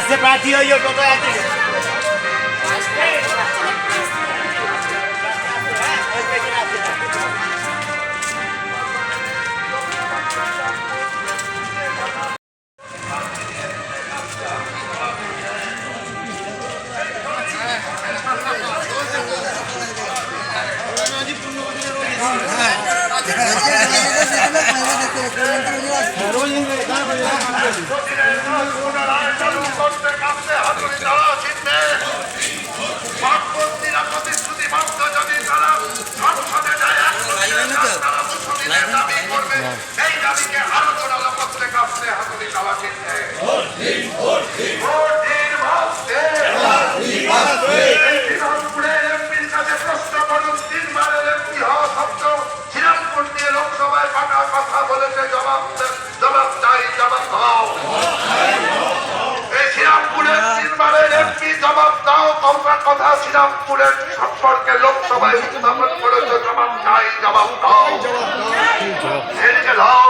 আসছে প্রার্থী হইও টোটো আছে। পুনরায় চালু করতে কাছে হাতুড়ি তারা চিনতে বামপন্থীরা প্রতিশ্রুতিবদ্ধ যদি তারা সংসদে যায় তারা দুশো দিনের দাবি করবে সেই দাবিকে আরও জোরালো করতে কাছে হাতুড়ি তারা চিনতে ভোট দিন ভাবতে এই শ্রীরামপুরের এমপির কাছে প্রশ্ন করুন তিনবারের এমপি হওয়া সত্ত্বেও শ্রীরামপুর নিয়ে লোকসভায় পাকা কথা বলেছে জবাব দে- জবাব চাই জবাব দাও এই শ্রীরামপুরের তিনবারের এমপি জবাব দাও তোমরা কথা শ্রীরামপুরের সম্পর্কে লোকসভায় উত্থাপন করেছে জবাব চাই জবাব দাও এদিকে দাও।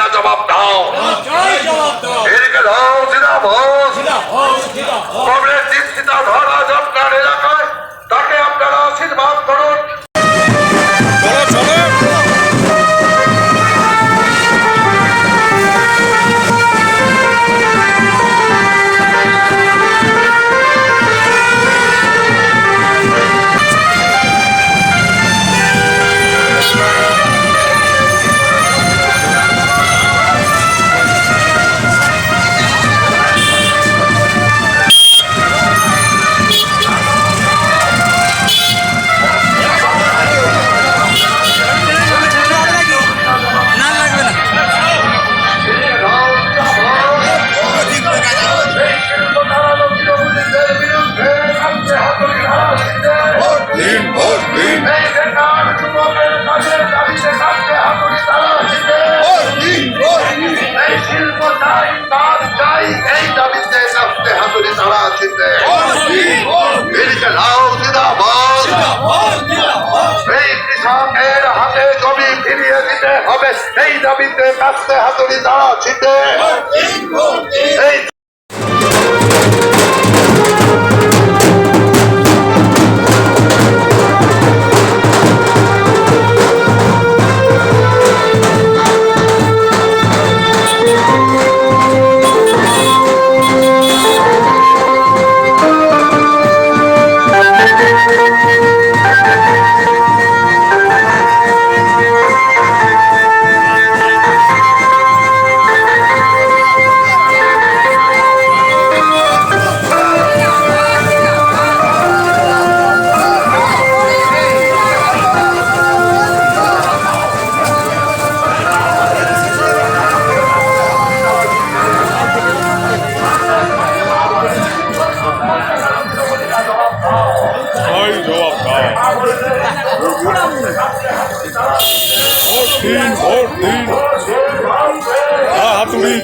তৃণমূলীরা জবাব দাও। এদিকে দাও জিন্দাবাদ কংগ্রেস দীক্ষিতা ধরাজ আপনার এলাকায়। তাকে আপনারা আশীর্বাদ করুন। কৃষকের হাতে জমি ফিরিয়ে দিতে হবে। সেই দাবিতে কাস্তে হাতুড়ি দাঁড়া ছিটে। এই দিন হাতুড়ি